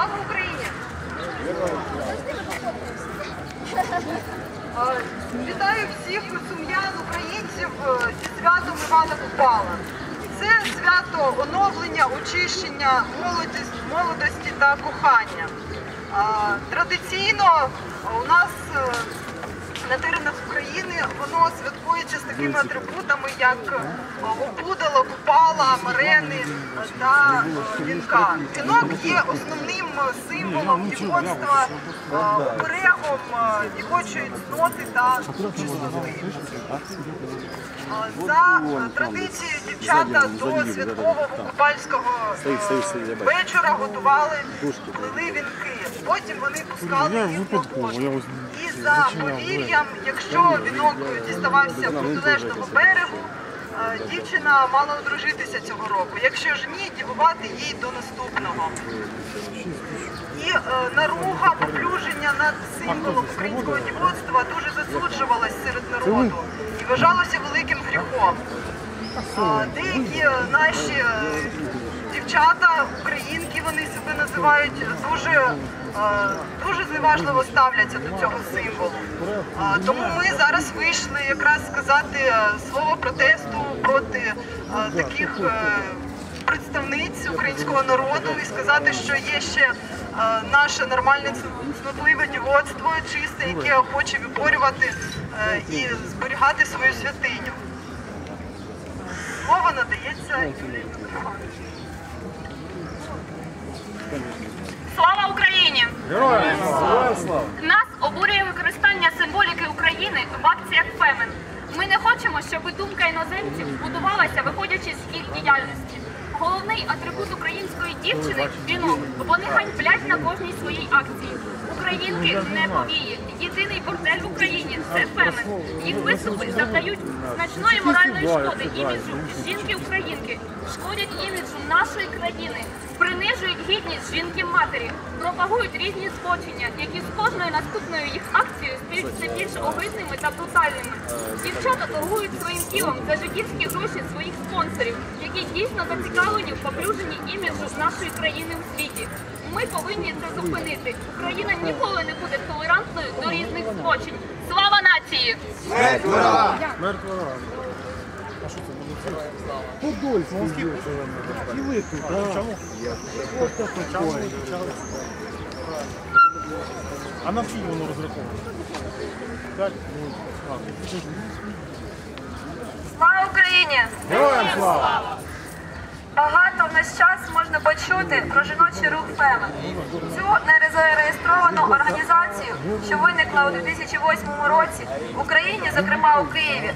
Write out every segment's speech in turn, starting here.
Слава Україні! Вітаю всіх сум'ян українців е, зі святом Івана Купала. Це свято оновлення, очищення молодості, та кохання. Традиційно у нас е, на теренах України воно святкується з такими атрибутами, як е, опудало, купала, марени та вінка. Вінок є основним е, символом дівоцтва, е, оберегом е, дівочої цноти та чистоти. За традицією дівчата до святкового купальського вечора готували, плели вінки. Потім вони пускали їх по воду. І за повір'ям, якщо вінок діставався протилежного берегу, е, дівчина мала одружитися цього року. Якщо ж ні, дівувати їй до наступного. І е, наруга, поплюження над символом українського дівоцтва дуже засуджувалась серед народу і вважалося великим гріхом. Деякі е, наші дівчата, українки, вони називають дуже, е, дуже зневажливо ставляться до цього символу. Е, Тому ми зараз вийшли якраз сказати е, слово протесту проти таких представниць українського народу і сказати, що є ще наше нормальне цнотливе дівоцтво, чисте, яке хоче виборювати і зберігати свою святиню. Слово надається Юлії Миколаївні. Слава Україні! Нас обурює використання символіки України в акціях Фемен. Ми не хочемо, щоб думка іноземців будувалася, виходячи з їх діяльності. Головний атрибут української дівчини жінок. Вони ганьблять на кожній своїй акції. Українки не повії. Єдиний бордель в Україні це Фемен. Їх виступи завдають значної моральної шкоди іміджу жінки-українки, шкодять іміджу нашої країни, принижують гідність жінки-матері, пропагують різні збочення, які з кожною наступною їх акцією стають більш огидними та брутальними. Дівчата торгують своїм тілом за жидівські гроші своїх спонсорів, які дійсно зацікавлені в поплюженні іміджу нашої країни у світі. Ми повинні це зупинити. Україна ніколи не буде толерантною до різних збочень. Слава нації! А на скільки воно розраховано? Слава Україні! Героям слава! Багато час можна почути про жіночий рух Фемен. Цю незареєстровану організацію, що виникла у 2008 році в Україні, зокрема у Києві,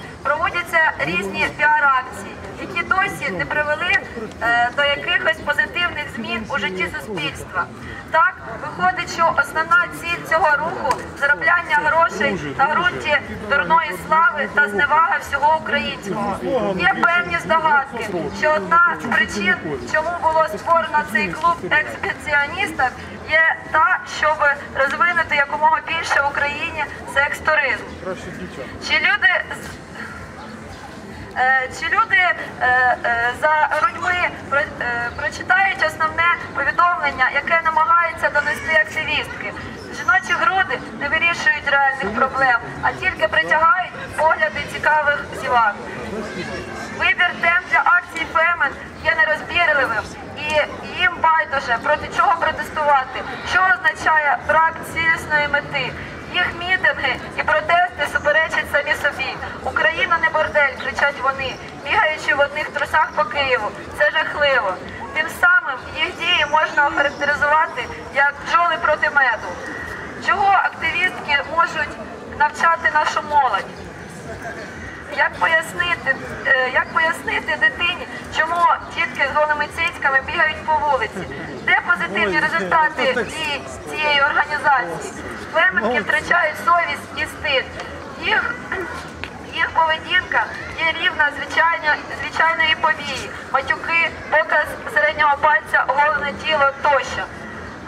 різні піар-акції, які досі не привели е, до якихось позитивних змін у житті суспільства. Так виходить, що основна ціль цього руху заробляння грошей на ґрунті дурної слави та зневага всього українського. Є певні здогадки, що одна з причин, чому було створено цей клуб експедиціоністів, є та, щоб розвинути якомога більше в Україні секс-туризм. Чи люди Чи люди е, е, за грудьми е, прочитають основне повідомлення, яке намагаються донести активістки? Жіночі груди не вирішують реальних проблем, а тільки притягають погляди цікавих зівак. Вибір тем для акцій Фемен є нерозбірливим і їм байдуже проти чого протестувати, що означає брак цілісної мети. Їх мітинги і протести суперечать самі собі. Україна не бордель, кричать вони, бігаючи в одних трусах по Києву. Це жахливо. Тим самим їх дії можна охарактеризувати як бджоли проти меду. Чого активістки можуть навчати нашу молодь? Як пояснити, е, як пояснити дитині, чому тітки з голими цицьками бігають по вулиці? Де позитивні результати дії цієї організації? Феменки втрачають совість і стид. Їх, їх поведінка є рівна звичайно, звичайної повії, матюки, показ середнього пальця, оголене тіло тощо.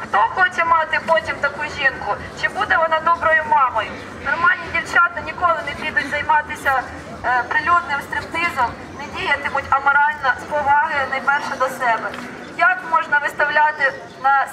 Хто хоче мати потім таку жінку? Чи буде вона доброю мамою? Нормальні дівчата ніколи не підуть займатися е, прилюдним стриптизом, не діятимуть аморально з поваги найперше до себе. Як можна виставляти на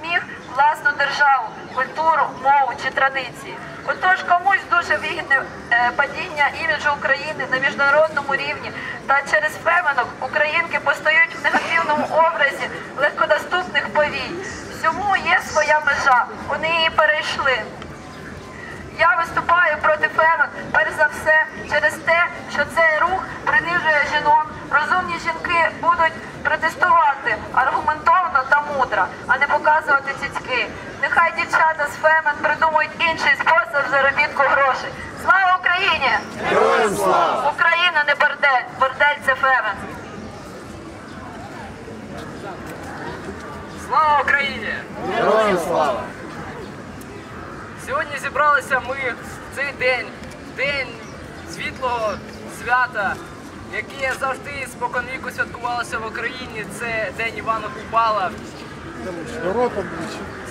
зміг власну державу, культуру, мову чи традиції. Отож, комусь дуже вигідне е, падіння іміджу України на міжнародному рівні та через феменок українки постають в негативному образі легкодоступних повій. Всьому є своя межа, вони її перейшли. Я виступаю проти фемен, перш за все, через те, що цей рух принижує жінок. Розумні жінки будуть протестувати аргументовано та мудро, а не показувати цицьки. Нехай дівчата з фемен придумають інший спосіб заробітку грошей. Слава Україні! Героям слава! Україна не бордель, бордель це фемен. Слава Україні! Героям слава! Сьогодні зібралися ми в цей день, день світлого свята, яке завжди споконвіку святкувалося в Україні. Це День Івана Купала.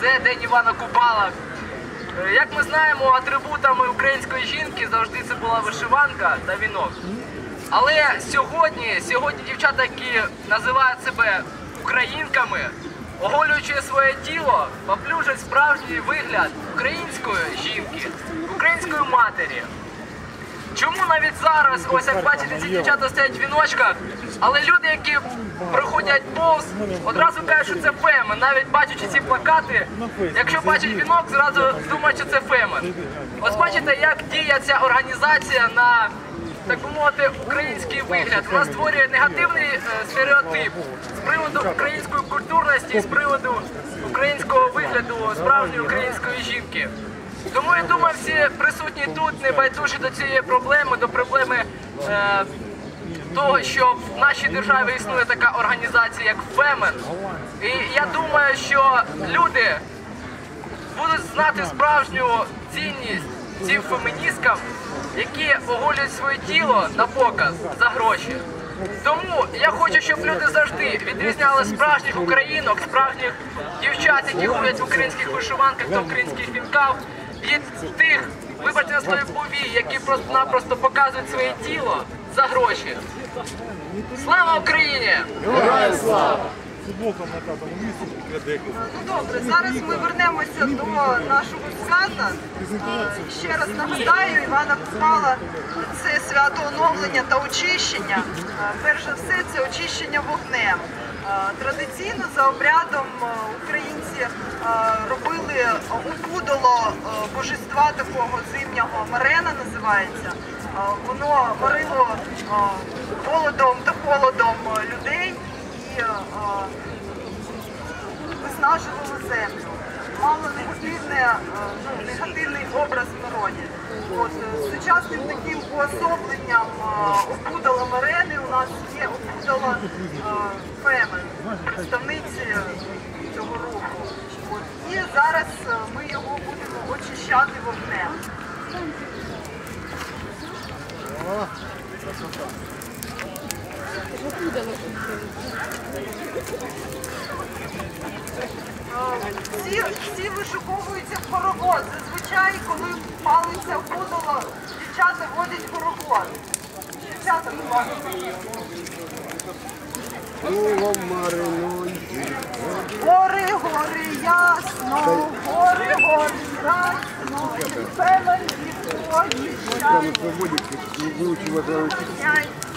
Це День Івана Купала. Е, Як ми знаємо, атрибутами української жінки завжди це була вишиванка та вінок. Але сьогодні, сьогодні дівчата, які називають себе українками, оголюючи своє тіло, поплюжать справжній вигляд української жінки, української матері. Чому навіть зараз, ось як бачите, ці дівчата стоять в віночках, але люди, які проходять повз, одразу кажуть, що це фемен. Навіть бачачи ці плакати, якщо бачать вінок, зразу думають, що це фемен. Ось бачите, як діє ця організація на так мовити, український вигляд. Вона створює негативний е, стереотип з приводу української культурності, з приводу українського вигляду справжньої української жінки. Тому я думаю, всі присутні тут не байдужі до цієї проблеми, до проблеми е, того, що в нашій державі існує така організація, як Фемен. І я думаю, що люди будуть знати справжню цінність цим феміністкам, які оголюють своє тіло на показ за гроші. Тому я хочу, щоб люди завжди відрізняли справжніх українок, справжніх дівчат, які ходять в українських вишиванках та українських вінках, від тих, вибачте на слові повій, які просто-напросто показують своє тіло за гроші. Слава Україні! Героям слава! Ну добре, зараз ми вернемося до нашого свята. Ще раз нагадаю, Івана Купала це свято оновлення та очищення. Е, Перш за все, це очищення вогнем. Е, Традиційно за обрядом е, українці е, робили опудало е, божества такого зимнього Марена називається. Е, Воно варило голодом та холодом людей і виснажувало землю. Мало ну, негативний образ в народі. От, е, сучасним таким уособленням е, опудала Марени у нас є опудала е, Фемен, представниці цього руху. От, і зараз е, ми його будемо очищати вогнем. Е, Всі, всі вишуковуються в хоровод. Зазвичай, коли палиться опудало, дівчата водять хоровод. Дівчата. Гори, гори, ясно, гори, гори, ясно, свободить, не выучил это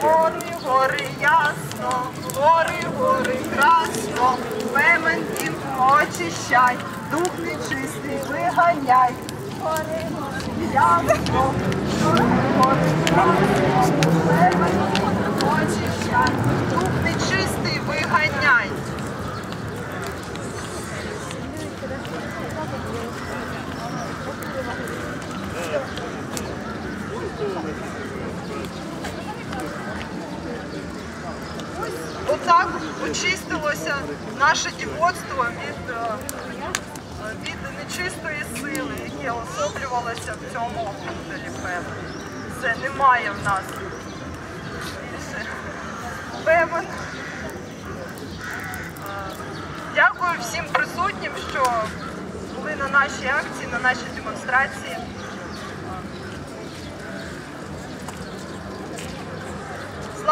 гори, гори, ясно, гори, гори, красно, Фемен очищай, дух нечистий виганяй. Гори, гори, ясно, гори, гори, красно, Фемен очищай, дух нечистий виганяй. Отак очистилося наше дівоцтво від, е, від нечистої сили, яке особлювалося в цьому опудалі певно. Це немає в нас більше певен. Дякую всім присутнім, що були на нашій акції, на нашій демонстрації.